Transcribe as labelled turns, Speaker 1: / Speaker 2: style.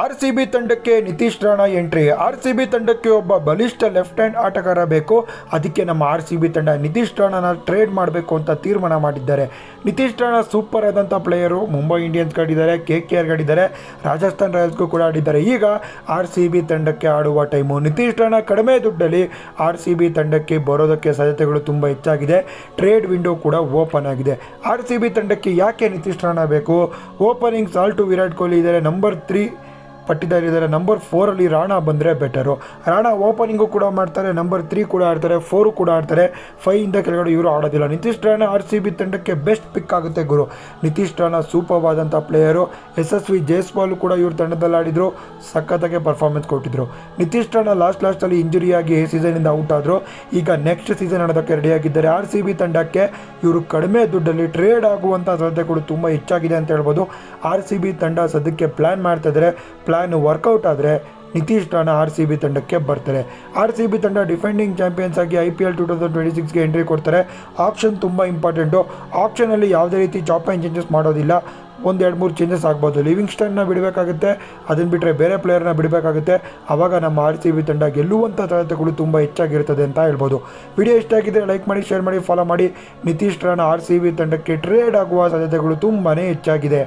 Speaker 1: R C B ತಂಡಕ್ಕೆ Nitish Rana entry. R C B ತಂಡಕ್ಕೆ ಒಬ್ಬ ಬಲಿಷ್ಠ ಲೆಫ್ಟ್ ಹ್ಯಾಂಡ್ ಆಟಗಾರ ಬೇಕು. ಅದಕ್ಕೆ ನಮ್ಮ ಆರ್ ಸಿ ಬಿ ತಂಡ ನಿತೀಶ್ ರಾಣಾನ ಟ್ರೇಡ್ ಮಾಡಬೇಕು ಅಂತ ತೀರ್ಮಾನ ಮಾಡಿದ್ದಾರೆ. ನಿತೀಶ್ ರಾಣಾ ಸೂಪರ್ ಆದಂಥ ಪ್ಲೇಯರು ಮುಂಬೈ ಇಂಡಿಯನ್ಸ್ ಆಡಿದ್ದಾರೆ, ಕೆ ಕೆ ಆರ್ ಆಡಿದ್ದಾರೆ, ರಾಜಸ್ಥಾನ್ ರಾಯಲ್ಸ್ಗೂ ಕೂಡ ಆಡಿದ್ದಾರೆ. ಈಗ ಆರ್ ಸಿ ಬಿ ತಂಡಕ್ಕೆ ಆಡುವ ಟೈಮು. ನಿತೀಶ್ ರಾಣಾ ಕಡಿಮೆ ದುಡ್ಡಲ್ಲಿ ಆರ್ ಸಿ ಬಿ ತಂಡಕ್ಕೆ ಬರೋದಕ್ಕೆ ಸಾಧ್ಯತೆಗಳು ತುಂಬ ಹೆಚ್ಚಾಗಿದೆ. ಟ್ರೇಡ್ ವಿಂಡೋ ಕೂಡ ಓಪನ್ ಆಗಿದೆ. ಆರ್ ಸಿ ಬಿ ತಂಡಕ್ಕೆ ಯಾಕೆ ನಿತೀಶ್ ರಾಣಾ ಬೇಕು? ಓಪನಿಂಗ್ ಸಾಲ್ಟು ವಿರಾಟ್ ಕೊಹ್ಲಿ ಇದ್ದಾರೆ, ನಂಬರ್ ತ್ರೀ ಪಟ್ಟಿದಾರಿದ್ದಾರೆ ನಂಬರ್ ಫೋರಲ್ಲಿ ರಾಣಾ ಬಂದರೆ ಬೆಟರು ರಾಣಾ ಓಪನಿಂಗು ಕೂಡ ಮಾಡ್ತಾರೆ ನಂಬರ್ ತ್ರೀ ಕೂಡ ಆಡ್ತಾರೆ ಫೋರು ಕೂಡ ಆಡ್ತಾರೆ. ಫೈಯಿಂದ ಕೆಳಗಡೆ ಇವರು ಆಡೋದಿಲ್ಲ. Nitish Rana R C B ತಂಡಕ್ಕೆ ಬೆಸ್ಟ್ ಪಿಕ್ ಆಗುತ್ತೆ ಗುರು. ನಿತೀಶ್ ರಾಣಾ ಸೂಪರ್ವಾದಂಥ ಪ್ಲೇಯರು ಯಶಸ್ವಿ ಜೇಸ್ವಾಲ್ ಕೂಡ ಇವ್ರ ತಂಡದಲ್ಲಿ ಆಡಿದರು. ಸಖತ್ತಾಗೆ ಪರ್ಫಾರ್ಮೆನ್ಸ್ ಕೊಟ್ಟಿದ್ರು. ನಿತೀಶ್ ರಾಣಾ ಲಾಸ್ಟ್ ಲಾಸ್ಟಲ್ಲಿ ಇಂಜುರಿಯಾಗಿ ಸೀಸನಿಂದ ಔಟ್ ಆದರು. ಈಗ ನೆಕ್ಸ್ಟ್ ಸೀಸನ್ ಆಡೋದಕ್ಕೆ ರೆಡಿಯಾಗಿದ್ದಾರೆ ಆರ್ ಸಿ ಬಿ ತಂಡಕ್ಕೆ ಇವರು ಕಡಿಮೆ ದುಡ್ಡಲ್ಲಿ ಟ್ರೇಡ್ ಆಗುವಂಥ ಸಾಧ್ಯತೆಗಳು ತುಂಬ ಹೆಚ್ಚಾಗಿದೆ ಅಂತ ಹೇಳ್ಬೋದು. ಆರ್ ಸಿ ಬಿ ತಂಡ ಸದ್ಯಕ್ಕೆ ಪ್ಲ್ಯಾನ್ ಮಾಡ್ತಾ ಇದ್ದಾರೆ ಪ್ಲ್ಯಾನ್ ವರ್ಕೌಟ್ ಆದರೆ Nitish Rana R C B ತಂಡಕ್ಕೆ ಬರ್ತಾರೆ. ಆರ್ ಸಿ ಬಿ ತಂಡ ಡಿಫೆಂಡಿಂಗ್ ಚಾಂಪಿಯನ್ಸ್ ಆಗಿ I P L two thousand twenty ಸಿಕ್ಸ್ಗೆ entry ಕೊಡ್ತಾರೆ. ಆಪ್ಷನ್ ತುಂಬ ಇಂಪಾರ್ಟೆಂಟು ಆಪ್ಷನಲ್ಲಿ ಯಾವುದೇ ರೀತಿ ಚಾಪ್ ಆ್ಯಂಡ್ ಚೇಂಜಸ್ ಮಾಡೋದಿಲ್ಲ. ಒಂದು, ಎರಡು, ಮೂರು ಚೇಂಜಸ್ ಆಗ್ಬೋದು. ಲಿವಿಂಗ್ ಸ್ಟನ್ನ ಬಿಡಬೇಕಾಗುತ್ತೆ. ಅದನ್ನು ಬಿಟ್ಟರೆ ಬೇರೆ ಪ್ಲೇಯರ್ನ ಬಿಡಬೇಕಾಗುತ್ತೆ. ಆವಾಗ ನಮ್ಮ ಆರ್ ಸಿ ಬಿ ತಂಡ ಗೆಲ್ಲುವಂಥ ಸಾಧ್ಯತೆಗಳು ತುಂಬ ಹೆಚ್ಚಾಗಿರ್ತದೆ ಅಂತ ಹೇಳ್ಬೋದು. ವಿಡಿಯೋ ಇಷ್ಟ ಆಗಿದ್ದರೆ ಲೈಕ್ ಮಾಡಿ ಶೇರ್ ಮಾಡಿ ಫಾಲೋ ಮಾಡಿ. Nitish Rana R C B ತಂಡಕ್ಕೆ ಟ್ರೇಡ್ ಆಗುವ ಸಾಧ್ಯತೆಗಳು ತುಂಬಾ ಹೆಚ್ಚಾಗಿದೆ.